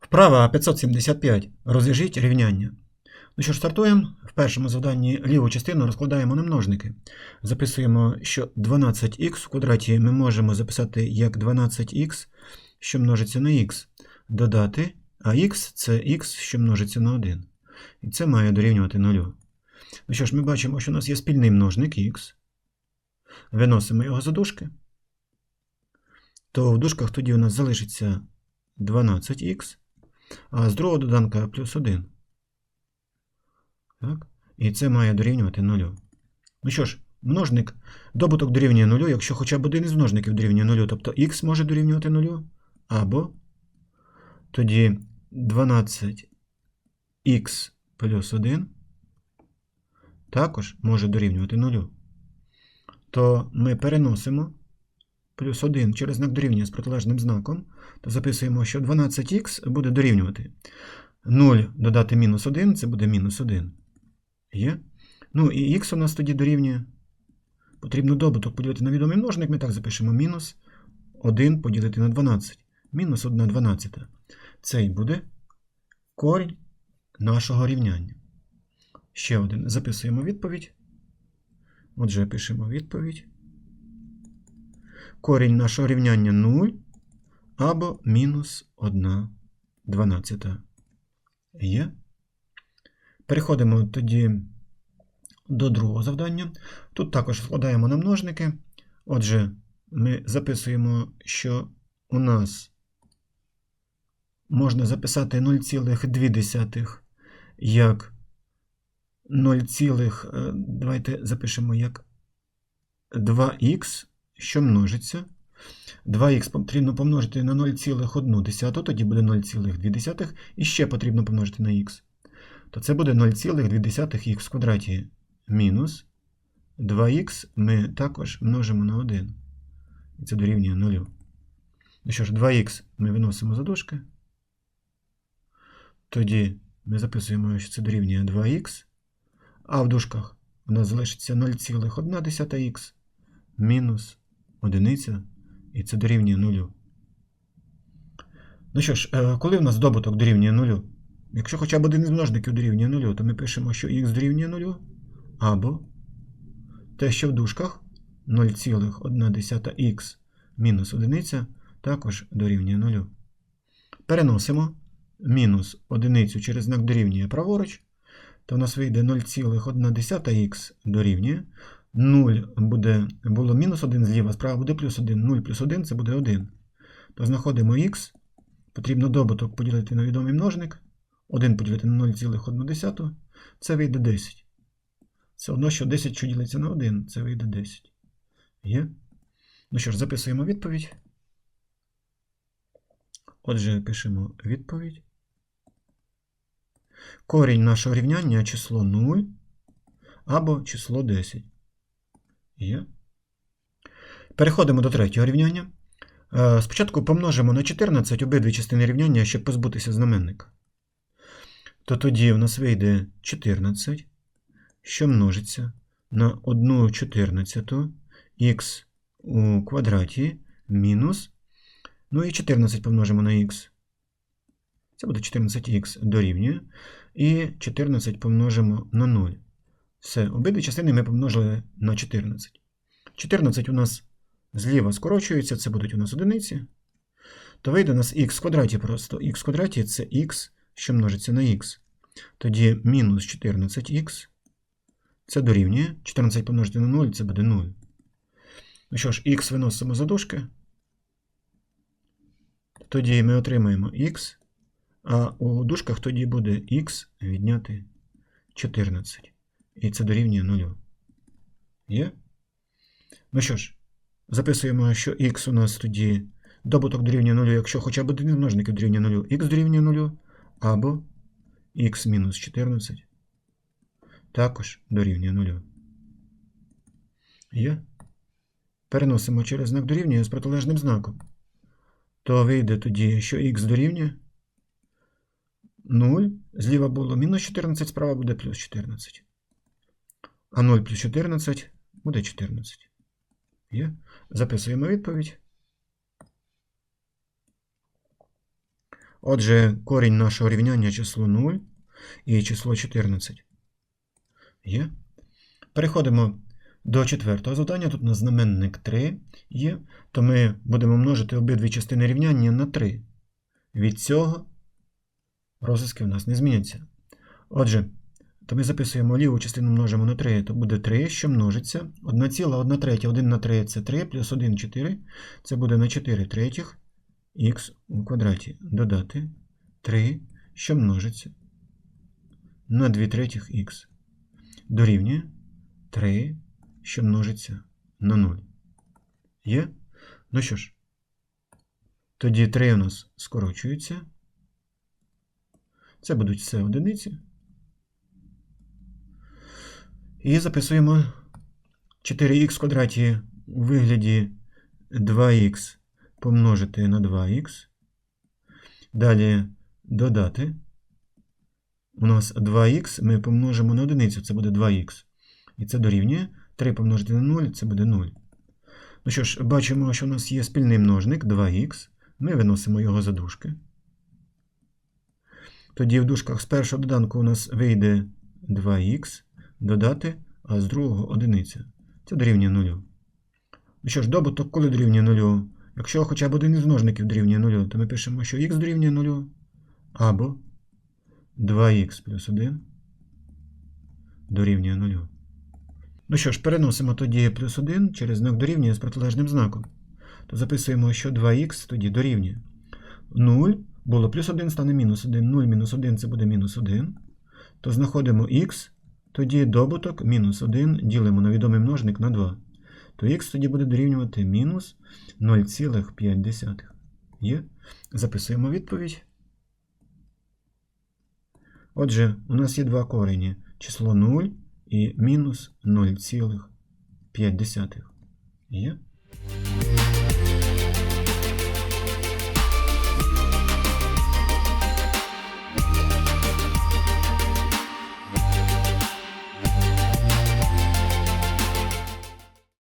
Вправа 575. Розв'яжіть рівняння. Ну що ж, стартуємо. В першому завданні ліву частину розкладаємо на множники. Записуємо, що 12х в квадраті ми можемо записати як 12х, що множиться на х, додати, а х це х, що множиться на 1. І це має дорівнювати 0. Ну що ж, ми бачимо, що у нас є спільний множник х. Виносимо його за дужки. То в дужках тоді у нас залишиться 12х, а з другого доданка плюс 1. Так? І це має дорівнювати 0. Ну що ж, множник, добуток дорівнює 0, якщо хоча б один із множників дорівнює 0, тобто х може дорівнювати 0, або тоді 12х плюс 1 також може дорівнювати 0. То ми переносимо плюс 1 через знак дорівнює з протилежним знаком, то записуємо, що 12х буде дорівнювати 0 додати мінус 1, це буде мінус 1. Є? Ну і х у нас тоді дорівнює. Потрібно добуток поділити на відомий множник, ми так запишемо мінус 1 поділити на 12. Мінус 1 12. Це і буде корінь нашого рівняння. Ще один. Записуємо відповідь. Отже, пишемо відповідь. Корінь нашого рівняння 0 або мінус 1 12. Є. Переходимо тоді до другого завдання. Тут також складаємо на множники. Отже, ми записуємо, що у нас можна записати 0,2 як 0, е, давайте запишемо як 2х, що множиться. 2х потрібно помножити на 0,1, тоді буде 0,2, і ще потрібно помножити на х. То це буде 0,2х в квадраті мінус 2х ми також множимо на 1. І це дорівнює 0. Ну що ж, 2х ми виносимо за дужки. Тоді ми записуємо, що це дорівнює 2х. А в дужках у нас залишиться 0,1х мінус 1, і це дорівнює 0. Ну що ж, е, коли в нас добуток дорівнює 0? Якщо хоча б один із множників дорівнює 0, то ми пишемо, що х дорівнює 0, або те, що в дужках 0,1х мінус 1 також дорівнює 0. Переносимо мінус 1 через знак дорівнює праворуч, то в нас вийде 0,1х дорівнює. 0 буде, було мінус 1 зліва, справа буде плюс 1. 0 плюс 1 це буде 1. То знаходимо х, потрібно добуток поділити на відомий множник. 1 поділити на 0,1, це вийде 10. Це одно, що 10, що ділиться на 1, це вийде 10. Є? Ну що ж, записуємо відповідь. Отже, пишемо відповідь. Корінь нашого рівняння число 0 або число 10. Є. Переходимо до третього рівняння. Е, Спочатку помножимо на 14 обидві частини рівняння, щоб позбутися знаменника. То тоді в нас вийде 14, що множиться на 1 14 х у квадраті мінус. Ну і 14 помножимо на х. Це буде 14х дорівнює. І 14 помножимо на 0. Все, обидві частини ми помножили на 14. 14 у нас зліва скорочується, це будуть у нас одиниці. То вийде у нас х в квадраті просто. х в квадраті це х, що множиться на х. Тоді мінус 14х. Це дорівнює. 14 помножити на 0, це буде 0. Ну що ж, х виносимо за дужки. Тоді ми отримаємо х. А у дужках тоді буде х відняти 14. І це дорівнює 0. Є? Ну що ж, записуємо, що х у нас тоді добуток дорівнює 0, якщо хоча б один множників дорівнює 0, х дорівнює 0, або х мінус 14 також дорівнює 0. Є? Переносимо через знак дорівнює з протилежним знаком. То вийде тоді, що х дорівнює 0. Зліва було мінус 14, справа буде плюс 14. А 0 плюс 14 буде 14. Є? Записуємо відповідь. Отже, корінь нашого рівняння число 0 і число 14. Є. Переходимо до четвертого завдання. Тут у нас знаменник 3 є, то ми будемо множити обидві частини рівняння на 3. Від цього розв'язки в нас не зміняться. Отже, то ми записуємо ліву частину множимо на 3, то буде 3, що множиться. 1,1 третя, 1 на 3 це 3, плюс 1 4. Це буде на 4 третіх х у квадраті. Додати 3, що множиться на 2 третіх х. Дорівнює 3, що множиться на 0. Є? Ну що ж, тоді 3 у нас скорочується. Це будуть все одиниці. І записуємо 4х в квадраті у вигляді 2х помножити на 2х. Далі додати. У нас 2х ми помножимо на одиницю, це буде 2х. І це дорівнює 3 помножити на 0, це буде 0. Ну що ж, бачимо, що у нас є спільний множник 2х. Ми виносимо його за дужки. Тоді в дужках з першого доданку у нас вийде 2х додати, а з другого одиниця. Це дорівнює 0. Ну що ж, добуток коли дорівнює 0? Якщо хоча б один із множників дорівнює 0, то ми пишемо, що х дорівнює 0 або 2х плюс 1 дорівнює 0. Ну що ж, переносимо тоді плюс 1 через знак дорівнює з протилежним знаком. То записуємо, що 2х тоді дорівнює 0. Було плюс 1 стане мінус 1. 0 мінус 1 це буде мінус 1. То знаходимо х, тоді добуток мінус 1 ділимо на відомий множник на 2. То х тоді буде дорівнювати мінус 0,5. Є. Записуємо відповідь. Отже, у нас є два корені. Число 0 і мінус 0,5. Є.